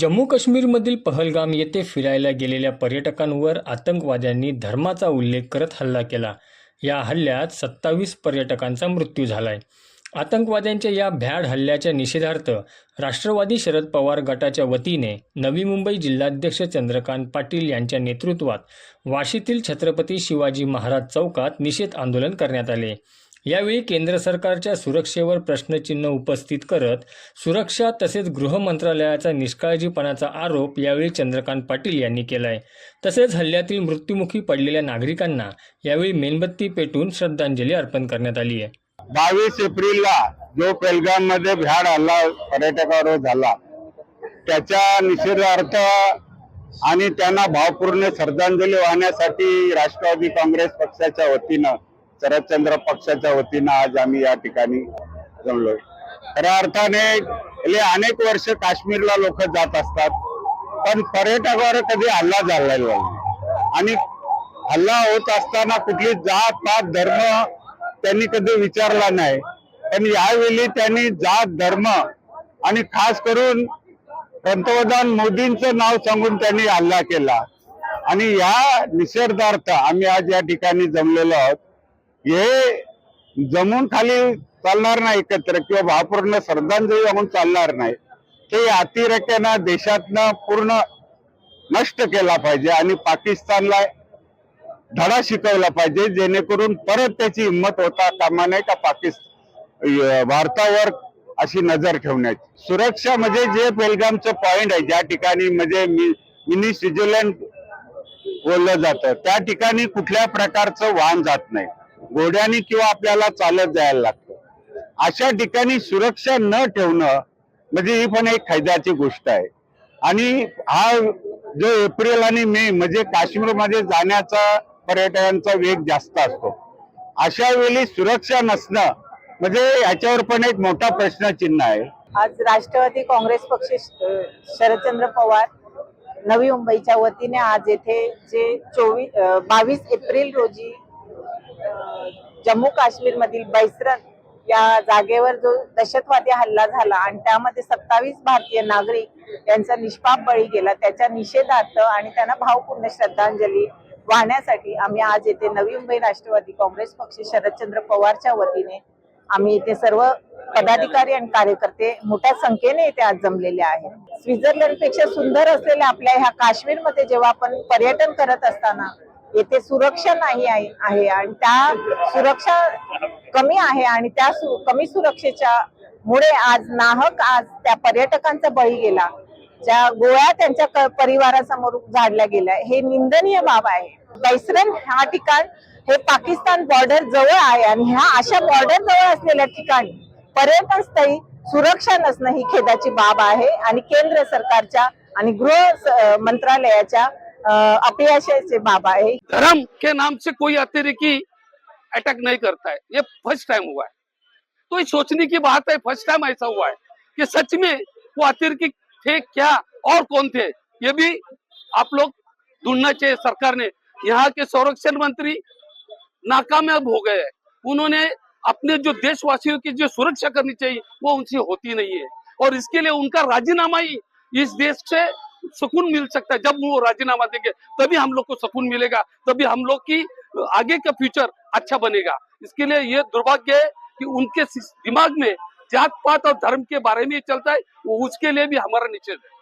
जम्मू काश्मीरमधील पहलगाम येथे फिरायला गेलेल्या पर्यटकांवर आतंकवाद्यांनी धर्माचा उल्लेख करत हल्ला केला. या हल्ल्यात सत्तावीस पर्यटकांचा मृत्यू झालाय. आतंकवाद्यांच्या या भ्याड हल्ल्याच्या निषेधार्थ राष्ट्रवादी शरद पवार गटाच्या वतीने नवी मुंबई जिल्हाध्यक्ष चंद्रकांत पाटील यांच्या नेतृत्वात वाशीतील छत्रपती शिवाजी महाराज चौकात निषेध आंदोलन करण्यात आले. यावेळी केंद्र सरकारच्या सुरक्षेवर प्रश्नचिन्ह उपस्थित करत सुरक्षा तसेच गृह मंत्रालयाचा निष्काळजीपणाचा आरोप यावेळी चंद्रकांत पाटील यांनी केलाय. तसेच हल्ल्यातील मृत्युमुखी पडलेल्या नागरिकांना यावेळी मेणबत्ती पेटून श्रद्धांजली अर्पण करण्यात आली आहे. बावीस एप्रिलला जो पेलगाममध्ये भ्याड हल्ला पर्यटकावर झाला त्याच्या निषेधार्थ आणि त्यांना भावपूर्ण श्रद्धांजली वाहण्यासाठी राष्ट्रवादी काँग्रेस पक्षाच्या वतीनं शरदचंद्र पक्षाच्या वतीनं आज आम्ही या ठिकाणी जमलोय. खऱ्या अर्थाने गेले अनेक वर्ष काश्मीरला लोक जात असतात पण पर्यटकावर कधी हल्ला झालेला नाही. आणि हल्ला होत असताना कुठली जात पात धर्म त्यांनी कधी विचारला नाही. पण यावेळी त्यांनी जात धर्म आणि खास करून पंतप्रधान मोदींचं नाव सांगून त्यांनी हल्ला केला. आणि या निषेधार्थ आम्ही आज या ठिकाणी जमलेलो आहोत. हे जमून खाली चालणार नाही एकत्र किंवा भावपूर्ण श्रद्धांजली वाहून चालणार नाही. ते अतिरेक्यानं देशातनं पूर्ण नष्ट केला पाहिजे आणि पाकिस्तानला धडा शिकवला पाहिजे जेणेकरून परत त्याची हिंमत होता कामा नये का पाकिस्तान भारतावर अशी नजर ठेवण्याची. सुरक्षा म्हणजे जे बेलगामचं पॉइंट आहे ज्या ठिकाणी म्हणजे मि- मिनी स्वित्झर्लंड बोललं जातं त्या ठिकाणी कुठल्या प्रकारचं वाहन जात नाही. घोड्याने किंवा आपल्याला चालत जायला लागतं. अशा ठिकाणी सुरक्षा न ठेवणं म्हणजे ही पण एक फायद्याची गोष्ट आहे. आणि हा जो एप्रिल आणि मे म्हणजे काश्मीरमध्ये जाण्याचा पर्यटकांचा वेग जास्त असतो. अशा वेळी सुरक्षा नसणं म्हणजे याच्यावर पण एक मोठा प्रश्नचिन्ह आहे. आज राष्ट्रवादी काँग्रेस पक्ष शरदचंद्र पवार नवी मुंबईच्या वतीने आज येथे जे चोवीस बावीस एप्रिल रोजी जम्मू काश्मीर मधील बैसरन या जागेवर जो दहशतवादी हल्ला झाला आणि त्यामध्ये सत्तावीस भारतीय नागरिक यांचा निष्पाप बळी गेला त्याच्या निषेधार्थ आणि त्यांना भावपूर्ण श्रद्धांजली वाहण्यासाठी आम्ही आज येथे नवी मुंबई राष्ट्रवादी काँग्रेस पक्ष शरदचंद्र पवारच्या वतीने आम्ही इथे सर्व पदाधिकारी आणि कार्यकर्ते मोठ्या संख्येने इथे आज जमलेले आहेत. स्वित्झर्लंडपेक्षा सुंदर असलेल्या आपल्या ह्या काश्मीरमध्ये जेव्हा आपण पर्यटन करत असताना येथे सुरक्षा नाही आहे आणि त्या सुरक्षा कमी आहे आणि त्या सु- कमी सुरक्षेच्या मुळे आज नाहक आज त्या पर्यटकांचा बळी गेला. ज्या गोळ्या त्यांच्या परिवारासमोर झाडल्या गेल्या. हे निंदनीय बाब आहे. बैसरन हा ठिकाण हे पाकिस्तान बॉर्डर जवळ आहे आणि ह्या अशा बॉर्डर जवळ असलेल्या ठिकाणी पर्यटन स्थळी सुरक्षा नसणं ही खेदाची बाब आहे आणि केंद्र सरकारच्या आणि गृह मंत्रालयाच्या अपयशाची बाब आहे धर्म के नाम से कोई अतिरेकी अटैक नहीं करता है। ये फ़र्स्ट टाइम हुआ है। तो ये सोचने की बात है फ़र्स्ट टाइम ऐसा हुआ है कि सच में वो अतिरेकी थे क्या और कौन थे? ये भी आप लोग ढूंढना चाहिए सरकार ने। यहाँ के संरक्षण मंत्री नाकामयाब हो गए उन्होंने अपने जो देशवासियों की जो सुरक्षा करनी चाहिए, वो उनसे होती नहीं है। और इसके लिए उनका राजीनामा ही इस देश से सुकून मिल सकता है। जब वो राजीनामा देंगे, तभी हम लोग को सुकून मिलेगा, तभी हम लोग की आगे का फ्यूचर अच्छा बनेगा। इसके लिए ये दुर्भाग्य है कि उनके दिमाग में जात पात और धर्म के बारे में चलता है, वो उसके लिए भी हमारा निषेध है।